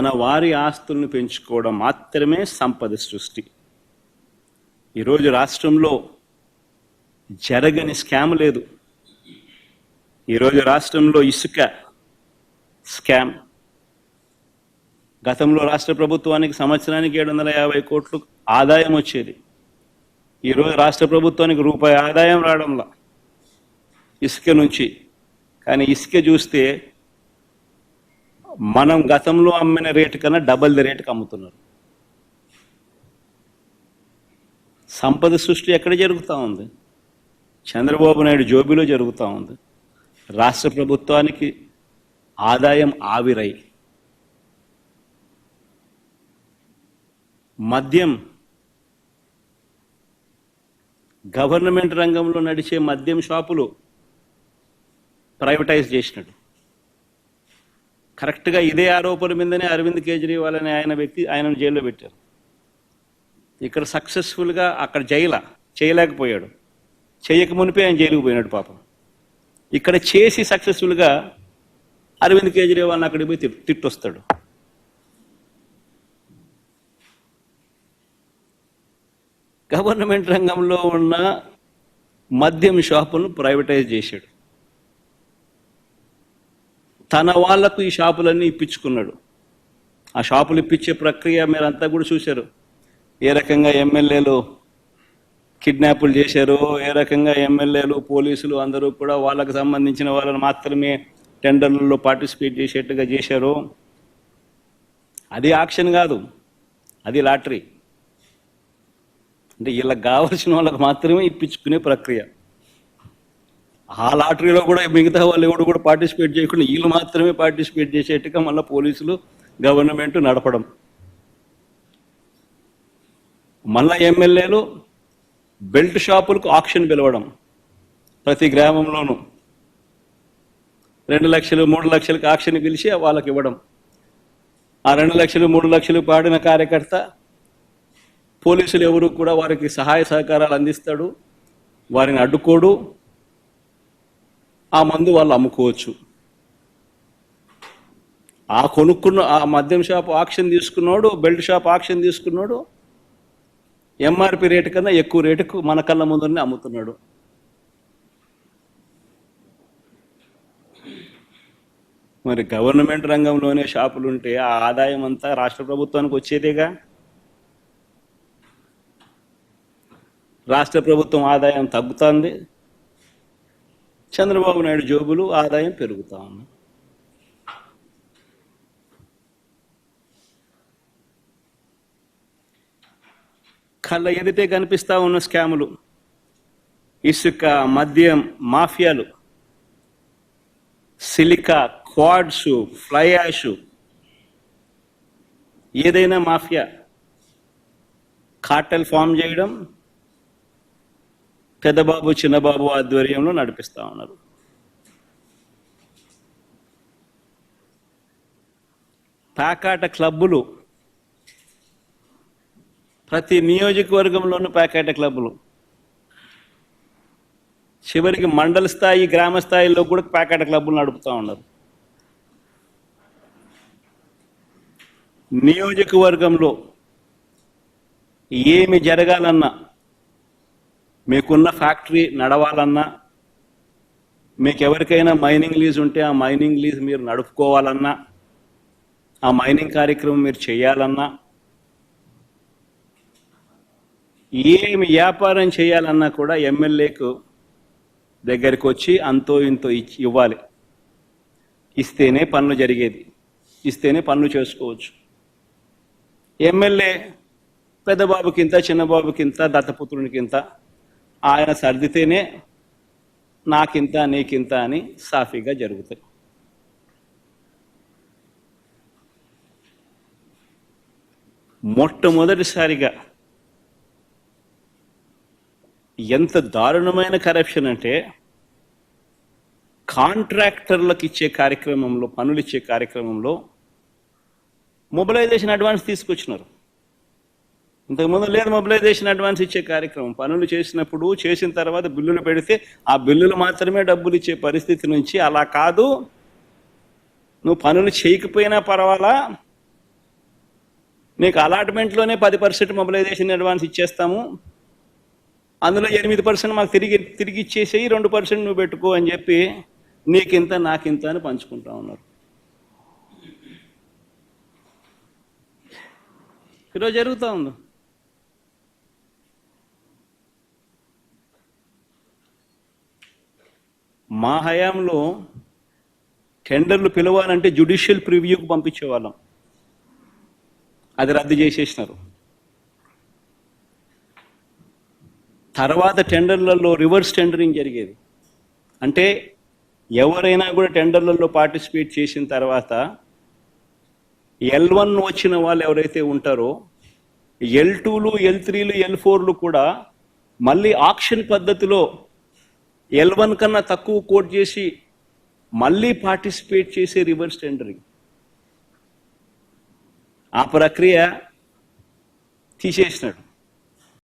తన వారి ఆస్తులను పెంచుకోవడం మాత్రమే సంపద సృష్టి. ఈరోజు రాష్ట్రంలో జరగని స్కామ్ లేదు. ఈరోజు రాష్ట్రంలో ఇసుక స్కామ్. గతంలో రాష్ట్ర ప్రభుత్వానికి సంవత్సరానికి ఏడు వందల యాభై కోట్లు ఆదాయం వచ్చేది. ఈరోజు రాష్ట్ర ప్రభుత్వానికి రూపాయి ఆదాయం రావడంలా. ఇసుక నుంచి. కానీ ఇసుక చూస్తే మనం గతంలో అమ్మిన రేటు కన్నా డబల్ ది రేటుకి అమ్ముతున్నారు. సంపద సృష్టి ఎక్కడ జరుగుతూ ఉంది? చంద్రబాబు నాయుడు జోబిలో జరుగుతూ ఉంది. రాష్ట్ర ప్రభుత్వానికి ఆదాయం ఆవిరై. మద్యం గవర్నమెంట్ రంగంలో నడిచే మద్యం షాపులు ప్రైవేటైజ్ చేసినట్టు. కరెక్ట్గా ఇదే ఆరోపణ మీదనే అరవింద్ కేజ్రీవాల్ అనే ఆయన వ్యక్తి ఆయనను జైల్లో పెట్టారు. ఇక్కడ సక్సెస్ఫుల్గా అక్కడ జైల చేయలేకపోయాడు. చేయక మునిపే ఆయన జైలుకు పోయినాడు పాపం. ఇక్కడ చేసి సక్సెస్ఫుల్గా అరవింద్ కేజ్రీవాల్ని అక్కడికి పోయి తిట్టొస్తాడు. గవర్నమెంట్ రంగంలో ఉన్న మద్యం షాపులను ప్రైవేటైజ్ చేశాడు. తన వాళ్ళకు ఈ షాపులన్నీ ఇప్పించుకున్నాడు. ఆ షాపులు ఇప్పించే ప్రక్రియ మీరంతా కూడా చూశారు. ఏ రకంగా ఎమ్మెల్యేలు కిడ్నాపులు చేశారు ఏ రకంగా ఎమ్మెల్యేలు పోలీసులు అందరూ కూడా వాళ్ళకు సంబంధించిన వాళ్ళని మాత్రమే టెండర్లలో పార్టిసిపేట్ చేసేట్టుగా చేశారు. అది ఆక్షన్ కాదు అది లాటరీ. అంటే వీళ్ళకి కావాల్సిన వాళ్ళకి మాత్రమే ఇప్పించుకునే ప్రక్రియ. ఆ లాటరీలో కూడా మిగతా వాళ్ళు ఎవరు కూడా పార్టిసిపేట్ చేయకుండా వీళ్ళు మాత్రమే పార్టిసిపేట్ చేసేట్టుగా మళ్ళీ పోలీసులు గవర్నమెంట్ నడపడం. మళ్ళా ఎమ్మెల్యేలు బెల్ట్ షాపులకు ఆక్షన్ పిలవడం ప్రతి గ్రామంలోనూ. రెండు లక్షలు మూడు లక్షలకు ఆక్షన్ పిలిచి వాళ్ళకి ఇవ్వడం. ఆ రెండు లక్షలు మూడు లక్షలు పాడిన కార్యకర్త పోలీసులు ఎవరు కూడా వారికి సహాయ సహకారాలు అందిస్తాడు వారిని అడ్డుకోడు ఆ మందు వాళ్ళు అమ్ముకోవచ్చు. ఆ కొనుక్కున్న ఆ మద్యం షాప్ ఆక్షన్ తీసుకున్నాడు బెల్ట్ షాప్ ఆక్షన్ తీసుకున్నాడు ఎంఆర్పి రేటు కన్నా ఎక్కువ రేటుకు మన కళ్ళ ముందరనే అమ్ముతున్నాడు. మరి గవర్నమెంట్ రంగంలోనే షాపులు ఉంటే ఆ ఆదాయం అంతా రాష్ట్ర ప్రభుత్వానికి వచ్చేదేగా? రాష్ట్ర ప్రభుత్వం ఆదాయం తగ్గుతుంది చంద్రబాబు నాయుడు జోబులు ఆదాయం పెరుగుతా ఉంది. కళ్ళ ఎదిటే కనిపిస్తా ఉన్న స్కాములు ఇసుక మద్యం మాఫియాలు సిలికా క్వాడ్స్ ఫ్లై యాష్ ఏదైనా మాఫియా కార్టెల్ ఫామ్ చేయడం పెద్దబాబు చిన్నబాబు ఆధ్వర్యంలో నడిపిస్తా ఉన్నారు. ప్యాకాట క్లబ్బులు ప్రతి నియోజకవర్గంలోనూ ప్యాకాట క్లబ్బులు. చివరికి మండల స్థాయి గ్రామ స్థాయిలో కూడా ప్యాకాట క్లబ్బులు నడుపుతూ ఉన్నారు. నియోజకవర్గంలో ఏమి జరగాలన్నా మీకున్న ఫ్యాక్టరీ నడవాలన్నా మీకు ఎవరికైనా మైనింగ్ లీజ్ ఉంటే ఆ మైనింగ్ లీజ్ మీరు నడుపుకోవాలన్నా ఆ మైనింగ్ కార్యక్రమం మీరు చేయాలన్నా ఏమి వ్యాపారం చేయాలన్నా కూడా ఎమ్మెల్యేకు దగ్గరికి వచ్చి అంతో ఇంతో ఇచ్చి ఇవ్వాలి. ఇస్తేనే పనులు జరిగేది. ఇస్తేనే పనులు చేసుకోవచ్చు. ఎమ్మెల్యే పెద్దబాబుకింత చిన్నబాబుకింత దత్తపుత్రునికింత ఆయన సర్దితేనే నాకింత నీకింత అని సాఫీగా జరుగుతాయి. మొట్టమొదటిసారిగా ఎంత దారుణమైన కరప్షన్ అంటే కాంట్రాక్టర్లకు ఇచ్చే కార్యక్రమంలో పనులు ఇచ్చే కార్యక్రమంలో మొబిలైజేషన్ అడ్వాన్స్ తీసుకొచ్చినారు. ఇంతకుముందు లేదు మొబిలైజేషన్ అడ్వాన్స్ ఇచ్చే కార్యక్రమం. పనులు చేసినప్పుడు చేసిన తర్వాత బిల్లులు పెడితే ఆ బిల్లులు మాత్రమే డబ్బులు ఇచ్చే పరిస్థితి నుంచి అలా కాదు. నువ్వు పనులు చేయకపోయినా పర్వాలా? నీకు అలాట్మెంట్లోనే పది పర్సెంట్ మొబిలైజేషన్ అడ్వాన్స్ ఇచ్చేస్తాము. అందులో ఎనిమిది పర్సెంట్ మాకు తిరిగి తిరిగి ఇచ్చేసేయి రెండు పర్సెంట్ నువ్వు పెట్టుకో అని చెప్పి నీకింత నాకింత అని పంచుకుంటా ఉన్నారు. ఈరోజు జరుగుతూ ఉంది. మా హయాంలో టెండర్లు పిలవాలంటే జ్యుడిషియల్ ప్రివ్యూకి పంపించేవాళ్ళం. అది రద్దు చేసేసినారు. తర్వాత టెండర్లలో రివర్స్ టెండరింగ్ జరిగేది. అంటే ఎవరైనా కూడా టెండర్లలో పార్టిసిపేట్ చేసిన తర్వాత ఎల్ వన్ వచ్చిన వాళ్ళు ఎవరైతే ఉంటారో ఎల్ టూలు ఎల్ త్రీలు ఎల్ ఫోర్లు కూడా మళ్ళీ ఆక్షన్ పద్ధతిలో ఎల్ వన్ కన్నా తక్కువ కోట్ చేసి మళ్ళీ పార్టిసిపేట్ చేసే రివర్స్ టెండరింగ్ ఆ ప్రక్రియ తీసేసినాడు.